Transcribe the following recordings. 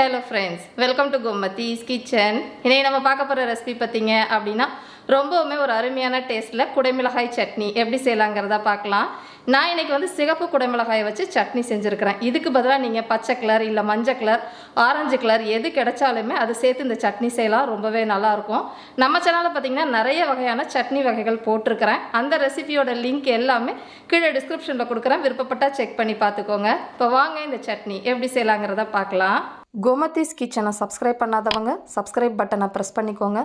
Hello friends welcome to Gomathi's kitchen இன்னைக்கு நம்ம பார்க்க போகிற ரெசிபி பார்த்தீங்க அப்படின்னா ரொம்பவுமே ஒரு அருமையான டேஸ்ட்டில் குடைமிளகாய் சட்னி. எப்படி செய்யலாங்கிறத பார்க்கலாம். நான் இன்னைக்கு வந்து சிகப்பு குடைமிளகாயை வச்சு சட்னி செஞ்சுருக்கிறேன். இதுக்கு பதிலாக நீங்கள் பச்சை கலர் இல்லை மஞ்சள் கலர் ஆரஞ்சு கலர் எது கிடைச்சாலுமே அது சேர்த்து இந்த சட்னி செய்யலாம். ரொம்பவே நல்லாயிருக்கும் நம்ம சேனலில் பார்த்தீங்கன்னா நிறைய வகையான சட்னி வகைகள் போட்டிருக்கிறேன். அந்த ரெசிபியோட லிங்க் எல்லாமே கீழே டிஸ்கிரிப்ஷனில் கொடுக்குறேன். விருப்பப்பட்டால் செக் பண்ணி பார்த்துக்கோங்க. இப்போ வாங்க இந்த சட்னி. எப்படி செய்யலாங்கிறத பார்க்கலாம். கோமதிஸ் கிச்சனை சப்ஸ்கிரைப் பண்ணாதவங்க சப்ஸ்கிரைப் பட்டனை ப்ரெஸ் பண்ணிக்கோங்க.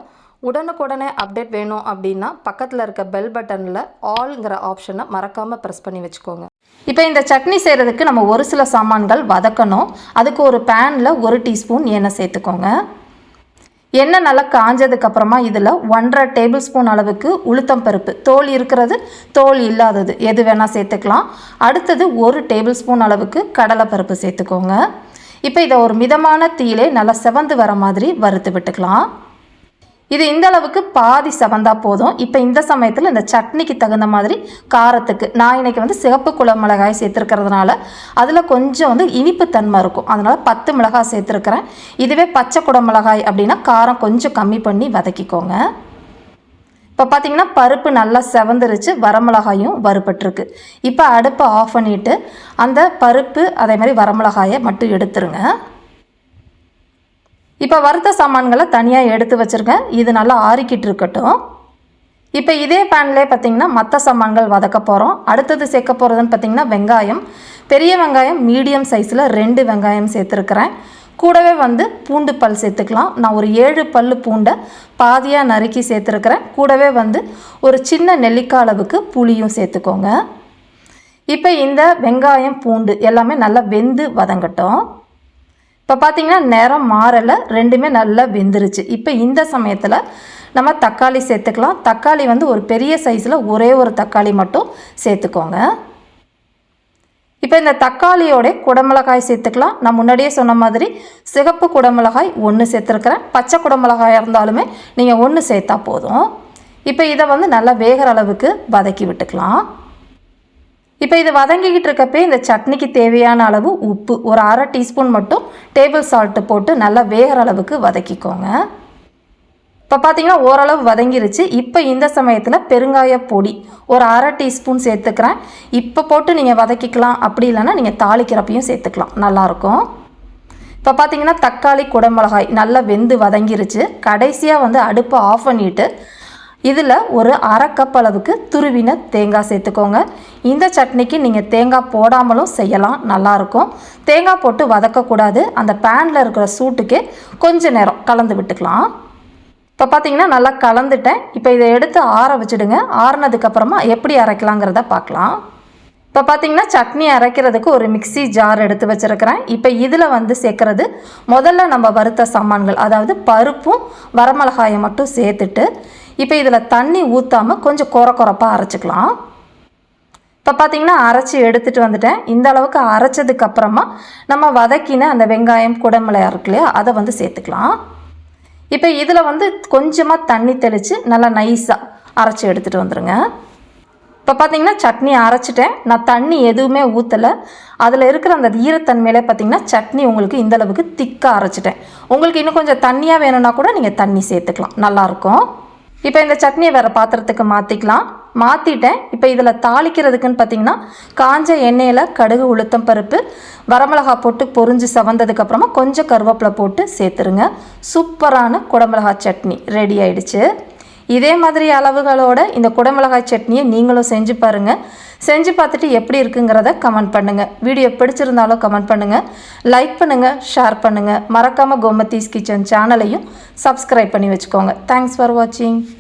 உடனுக்குடனே அப்டேட் வேணும் அப்படின்னா பக்கத்தில் இருக்க பெல் பட்டனில் ஆல்ங்கிற ஆப்ஷனை மறக்காமல் ப்ரெஸ் பண்ணி வச்சுக்கோங்க. இப்போ இந்த சட்னி செய்கிறதுக்கு நம்ம ஒரு சில சாமான்கள் வதக்கணும். அதுக்கு ஒரு பேனில் ஒரு டீஸ்பூன் எண்ணெய் சேர்த்துக்கோங்க. எண்ணெய் நல்லா காஞ்சதுக்கப்புறமா இதில் ஒன்றரை டேபிள் ஸ்பூன் அளவுக்கு உளுத்தம் பருப்பு. தோல் இருக்கிறது தோல் இல்லாதது. எது வேணால் சேர்த்துக்கலாம். அடுத்தது ஒரு டேபிள் ஸ்பூன் அளவுக்கு கடலைப்பருப்பு சேர்த்துக்கோங்க. இப்போ இதை ஒரு மிதமான தீயிலே நல்லா செவந்து வர மாதிரி வறுத்து விட்டுக்கலாம். இது இந்த அளவுக்கு பாதி செவந்தா போதும். இப்போ இந்த சமயத்தில் இந்த சட்னிக்கு தகுந்த மாதிரி காரத்துக்கு நான் இன்னைக்கு வந்து சிகப்பு குள மிளகாய் சேர்த்துருக்கிறதுனால அதில் கொஞ்சம் வந்து இனிப்பு தன்மை இருக்கும். அதனால் பத்து மிளகாய் சேர்த்துருக்கிறேன். இதுவே பச்சை குட மிளகாய் அப்படின்னா காரம் கொஞ்சம் கம்மி பண்ணி வதக்கிக்கோங்க. இப்போ பார்த்தீங்கன்னா பருப்பு நல்லா செவந்துருச்சு வரமிளகாயும் வறுபட்டுருக்கு. இப்போ அடுப்பை ஆஃப் பண்ணிவிட்டு அந்த பருப்பு அதே மாதிரி வரமிளகாயை மட்டும் எடுத்துருங்க. இப்போ வறுத்த சாமான்களை தனியாக எடுத்து வச்சுருக்கேன். இது நல்லா ஆறிக்கிட்டு இருக்கட்டும். இப்போ இதே பேன்லேயே பார்த்தீங்கன்னா மற்ற சாமான்கள் வதக்க போகிறோம் அடுத்தது சேர்க்க போகிறதுன்னு பார்த்தீங்கன்னா வெங்காயம். பெரிய வெங்காயம் மீடியம் சைஸில் ரெண்டு வெங்காயம் சேர்த்துருக்குறேன். கூடவே வந்து பூண்டு பல் சேர்த்துக்கலாம். நான் ஒரு ஏழு பல் பூண்டை பாதியாக நறுக்கி சேர்த்துருக்குறேன். கூடவே வந்து ஒரு சின்ன நெல்லிக்காய் அளவுக்கு புளியும் சேர்த்துக்கோங்க. இப்போ இந்த வெங்காயம் பூண்டு எல்லாமே நல்லா வெந்து வதங்கட்டும். இப்போ பார்த்திங்கன்னா நேரம் மாறலை ரெண்டுமே நல்லா வெந்துருச்சு. இப்போ இந்த சமயத்தில் நம்ம தக்காளி சேர்த்துக்கலாம். தக்காளி வந்து ஒரு பெரிய சைஸில் ஒரே ஒரு தக்காளி மட்டும் சேர்த்துக்கோங்க. இப்போ இந்த தக்காளியோட குடமிளகாய் சேர்த்துக்கலாம். நான் முன்னாடியே சொன்ன மாதிரி சிகப்பு குடமிளகாய் ஒன்று சேர்த்துருக்குறேன். பச்சை குடமிளகாயாக இருந்தாலுமே நீங்கள் ஒன்று சேர்த்தா போதும். இப்போ இதை வந்து நல்லா வேகிற அளவுக்கு வதக்கி விட்டுக்கலாம். இப்போ இது வதங்கிக்கிட்டு இருக்கப்பே இந்த சட்னிக்கு தேவையான அளவு உப்பு ஒரு அரை டீஸ்பூன் மட்டும் டேபிள் சால்ட்டு போட்டு நல்லா வேகிற அளவுக்கு வதக்கிக்கோங்க. இப்போ பார்த்தீங்கன்னா ஓரளவு வதங்கிருச்சு. இப்போ இந்த சமயத்தில் பெருங்காய பொடி ஒரு அரை டீஸ்பூன் சேர்த்துக்கிறேன். இப்போ போட்டு நீங்கள் வதக்கிக்கலாம். அப்படி இல்லைன்னா நீங்கள் தாளிக்கிறப்பையும் சேர்த்துக்கலாம். நல்லாயிருக்கும். இப்போ பார்த்தீங்கன்னா தக்காளி குடமிளகாய் நல்லா வெந்து வதங்கிருச்சு. கடைசியாக வந்து அடுப்பை ஆஃப் பண்ணிவிட்டு இதில் ஒரு அரை கப் அளவுக்கு துருவின தேங்காய் சேர்த்துக்கோங்க. இந்த சட்னிக்கு நீங்கள் தேங்காய் போடாமலும் செய்யலாம். நல்லாயிருக்கும். தேங்காய் போட்டு வதக்கக்கூடாது. அந்த பேனில் இருக்கிற சூட்டுக்கே கொஞ்சம் நேரம் கலந்து விட்டுக்கலாம். இப்போ பார்த்தீங்கன்னா நல்லா கலந்துட்டேன். இப்போ இதை எடுத்து ஆற வச்சுடுங்க. ஆறுனதுக்கப்புறமா எப்படி அரைக்கலாங்கிறத பார்க்கலாம் இப்போ பார்த்தீங்கன்னா சட்னி அரைக்கிறதுக்கு ஒரு மிக்சி ஜார் எடுத்து வச்சுருக்கிறேன். இப்போ இதில் வந்து சேர்க்குறது முதல்ல நம்ம வறுத்த சாமான்கள் அதாவது பருப்பும் வரமிளகாயை மட்டும் சேர்த்துட்டு இப்போ இதில் தண்ணி ஊற்றாமல் கொஞ்சம் குற குறப்பாக அரைச்சிக்கலாம். இப்போ பார்த்தீங்கன்னா அரைச்சி எடுத்துகிட்டு வந்துட்டேன். இந்த அளவுக்கு அரைச்சதுக்கப்புறமா நம்ம வதக்கின அந்த வெங்காயம் குடமிளையா இருக்கு இல்லையா அதை வந்து சேர்த்துக்கலாம். இப்போ இதில் வந்து கொஞ்சமாக தண்ணி தெளித்து நல்லா நைஸாக அரைச்சி எடுத்துகிட்டு வந்துடுங்க இப்போ பார்த்தீங்கன்னா சட்னி அரைச்சிட்டேன். நான் தண்ணி எதுவுமே ஊற்றலை அதில் இருக்கிற அந்த ஈரத்தன்மையிலே பார்த்தீங்கன்னா சட்னி உங்களுக்கு இந்தளவுக்கு திக்காக அரைச்சிட்டேன். உங்களுக்கு இன்னும் கொஞ்சம் தண்ணியாக வேணும்னா கூட நீங்கள் தண்ணி சேர்த்துக்கலாம். நல்லாயிருக்கும் இப்போ இந்த சட்னியை வேறு பாத்திரத்துக்கு மாற்றிக்கலாம் மாற்றிட்டேன் இப்போ இதில் தாளிக்கிறதுக்குன்னு பார்த்தீங்கன்னா காஞ்ச எண்ணெயில் கடுகு உளுத்தம் பருப்பு வரமிளகா போட்டு பொறிஞ்சு சவந்ததுக்கப்புறமா கொஞ்சம் கருவேப்பிலை போட்டு சேர்த்துருங்க. சூப்பரான குடமிளகா சட்னி ரெடி ஆயிடுச்சு. இதே மாதிரி அளவுகளோட இந்த குடமிளகாய் சட்னியை நீங்களும் செஞ்சு பாருங்கள் செஞ்சு பார்த்துட்டு எப்படி இருக்குங்கிறத கமெண்ட் பண்ணுங்கள் வீடியோ பிடிச்சிருந்தாலும் கமெண்ட் பண்ணுங்கள் லைக் பண்ணுங்கள் ஷேர் பண்ணுங்கள் மறக்காமல் கோமத்தீஸ் கிச்சன் சேனலையும் சப்ஸ்கிரைப் பண்ணி வச்சுக்கோங்க. தேங்க்ஸ் ஃபார் வாட்சிங்